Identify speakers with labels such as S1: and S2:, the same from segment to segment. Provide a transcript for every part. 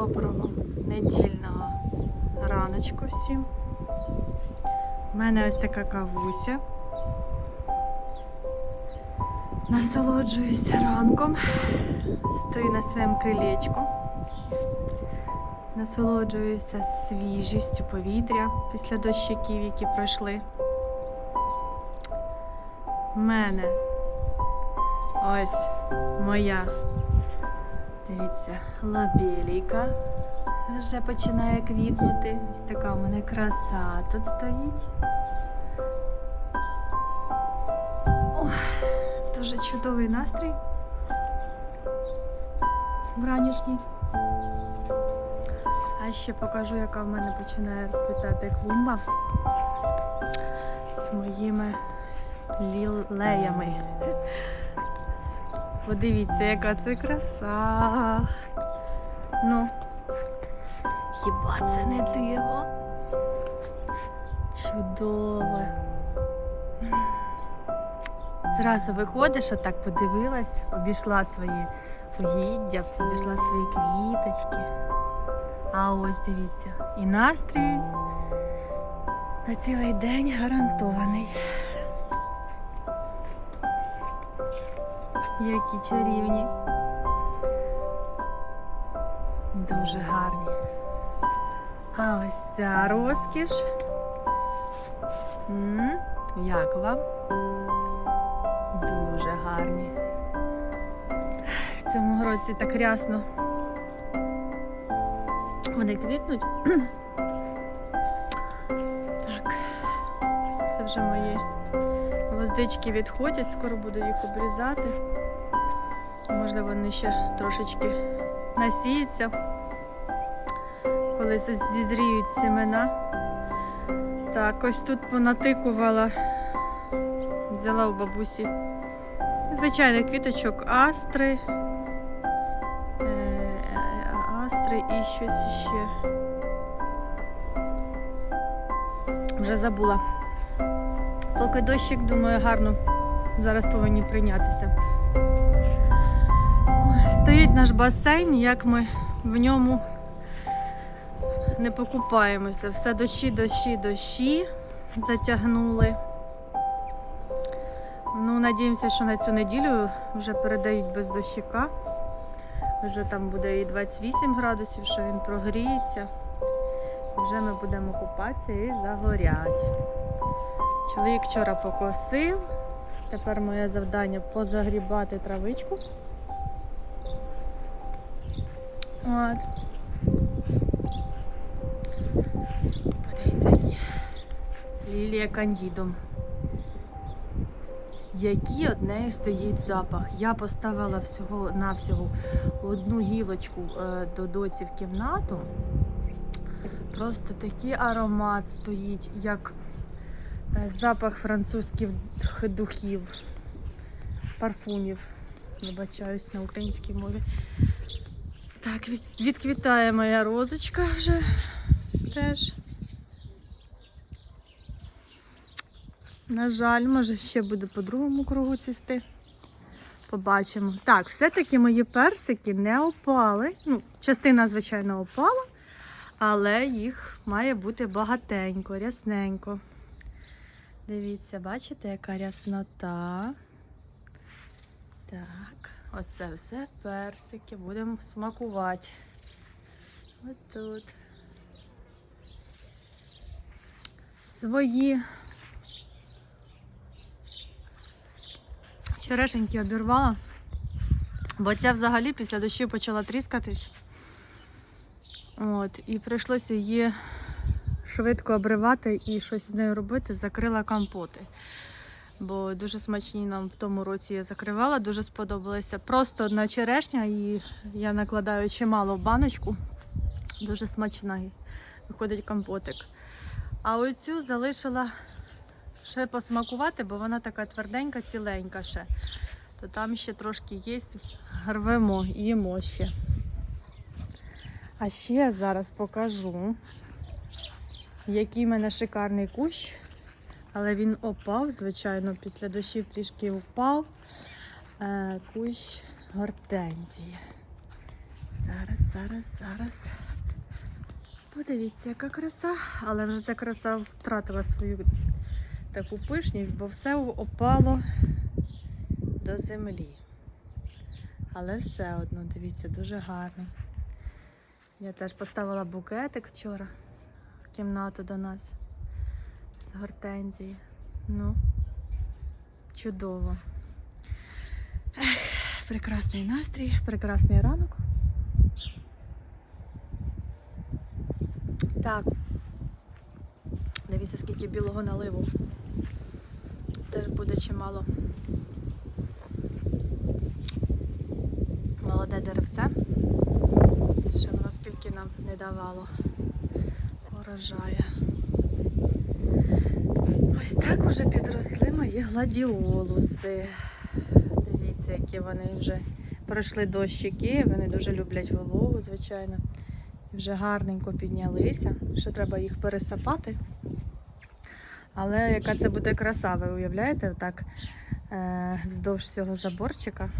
S1: Доброго недільного раночку всім. У мене ось така кавуся. Насолоджуюся ранком. Стою на своєму крилечку. Насолоджуюся свіжістю повітря після дощиків, які пройшли. У мене ось моя Дивіться, лобелійка вже починає квітнути. Ось така у мене краса тут стоїть. Ох, дуже чудовий настрій. Вранішній. А ще покажу, яка в мене починає розквітати клумба з моїми лілеями. Подивіться, яка це краса. Ну, хіба це не диво? Чудово. Зразу виходиш, отак подивилась, обійшла свої угіддя, обійшла свої квіточки. А ось дивіться, і настрій на цілий день гарантований. Які чарівні. Дуже гарні. А ось ця розкіш. М, Як вам? Дуже гарні. В цьому році так рясно. Вони квітнуть. Так, це вже мої гвоздички відходять, скоро буду їх обрізати. Можливо, вони ще трошечки насіються, коли зізріють семена. Так, ось тут понатикувала, взяла у бабусі звичайних квіточок астри, е, е, астри і щось ще. Вже забула. Поки дощик, думаю, гарно зараз повинні прийнятися. Стоїть наш басейн, як ми в ньому не покупаємося. Все дощі, дощі, дощі затягнули. Ну, надіємося, що на цю неділю вже передають без дощика. Вже там буде і 28 градусів, що він прогріється. Вже ми будемо купатися і загорять. Чоловік вчора покосив. Тепер моє завдання позагрібати травичку. От. Подивіться, які. Лілія кандідум. Який од неї стоїть запах. Я поставила всього навсього одну гілочку е, до доці в кімнату. Просто такий аромат стоїть, як е, запах французьких духів, парфумів. Вибачаюсь на українській мові. Так, відквітає моя розочка вже теж. На жаль, може ще буде по другому кругу цвісти. Побачимо. Так, все-таки мої персики не опали. Ну, частина, звичайно, опала, але їх має бути багатенько, рясненько. Дивіться, бачите, яка ряснота. Так, оце все персики. Будемо смакувати. Ось тут. Свої черешеньки обірвала, бо ця взагалі після дощу почала тріскатись. От, і прийшлося її швидко обривати і щось з нею робити, закрила компоти. Бо дуже смачні нам в тому році я закривала, дуже сподобалося. Просто одна черешня, і я накладаю чимало в баночку. Дуже смачна виходить компотик. А оцю залишила ще посмакувати, бо вона така тверденька, ціленька ще. То там ще трошки є, рвемо, їмо ще. А ще я зараз покажу, який в мене шикарний кущ. Але він опав, звичайно, після дощів трішки впав. Е, кущ гортензії. Зараз зараз, зараз. Подивіться, яка краса, але вже ця краса втратила свою таку пишність, бо все опало до землі. Але все одно, дивіться, дуже гарно. Я теж поставила букетик вчора в кімнату до нас з гортензії. Ну, чудово. Ех, прекрасний настрій, прекрасний ранок. Так. Дивіться, скільки білого наливу. Теж буде чимало. Молоде деревце. Ще воно скільки нам не давало. Урожає. Ось так уже підросли мої гладіолуси. Дивіться, які вони вже пройшли дощики. Вони дуже люблять вологу, звичайно. Вже гарненько піднялися. Ще треба їх пересапати. Але яка це буде краса, ви уявляєте, так е, вздовж цього заборчика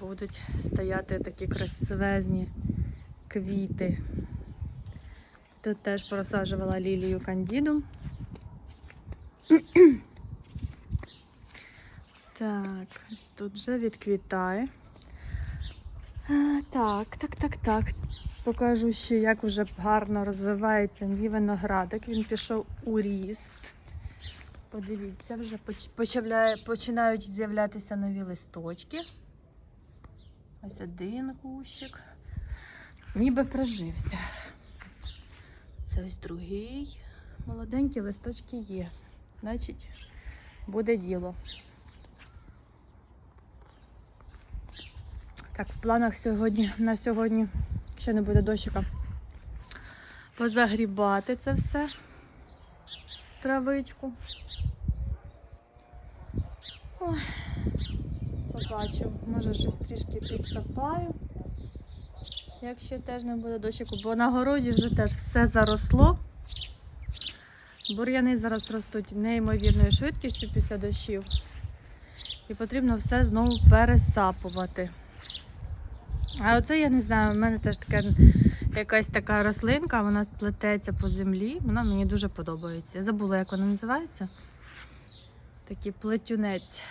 S1: будуть стояти такі красивезні квіти. Тут теж просаджувала лілію кандіду. Так, ось тут вже відквітає. Так, так, так, так. Покажу ще, як вже гарно розвивається мій виноградик. Він пішов у ріст. Подивіться, вже починають з'являтися нові листочки. Ось один кущик. Ніби прижився. Це ось другий. Молоденькі листочки є. Значить, буде діло. Так, в планах сьогодні, на сьогодні ще не буде дощика. Позагрібати це все. Травичку. Ой, побачу, може щось трішки підсапаю. Якщо теж не буде дощику, бо на городі вже теж все заросло. Бур'яни зараз ростуть неймовірною швидкістю після дощів. І потрібно все знову пересапувати. А оце я не знаю, в мене теж така якась така рослинка, вона плететься по землі. Вона мені дуже подобається. Я забула, як вона називається. Такий плетюнець.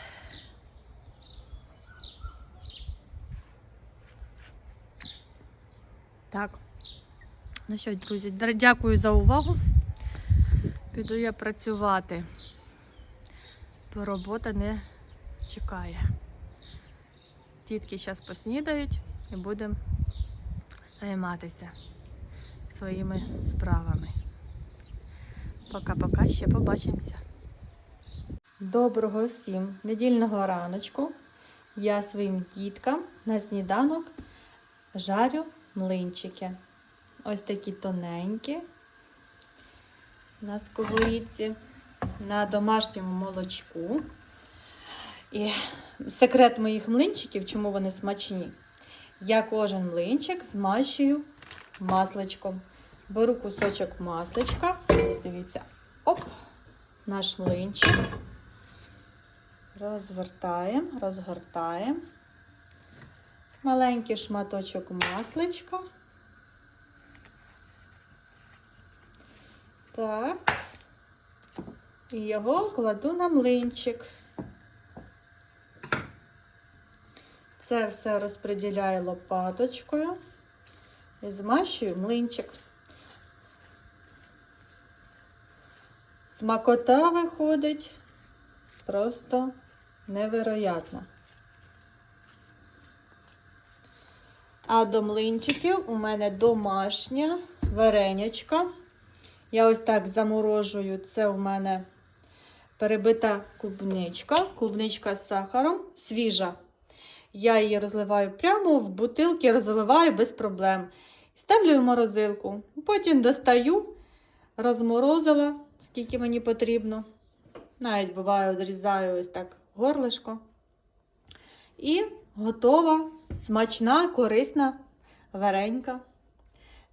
S1: Так. Ну що, друзі, дякую за увагу. Піду я працювати. Бо робота не чекає. Дітки зараз поснідають і будемо займатися своїми справами. Пока-пока, ще побачимося. Доброго всім недільного раночку. Я своїм діткам на сніданок жарю млинчики. Ось такі тоненькі на сковорідці, на домашньому молочку. І секрет моїх млинчиків, чому вони смачні. Я кожен млинчик змащую масличком. Беру кусочок масличка. Дивіться, оп, наш млинчик. Розвертаємо, розгортаємо. Маленький шматочок масличка. Так. І його кладу на млинчик. Це все розподіляю лопаточкою і змащую млинчик. Смакота виходить просто невероятна. А до млинчиків у мене домашня варенячка. Я ось так заморожую. Це у мене перебита клубничка, клубничка з сахаром, свіжа. Я її розливаю прямо в бутилки, розливаю без проблем. Ставлю в морозилку. Потім достаю, розморозила, скільки мені потрібно. Навіть буває, відрізаю ось так горлишко. І готова смачна, корисна варенька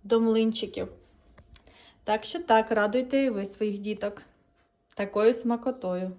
S1: до млинчиків. Так що так, радуйте і ви своїх діток такою смакотою.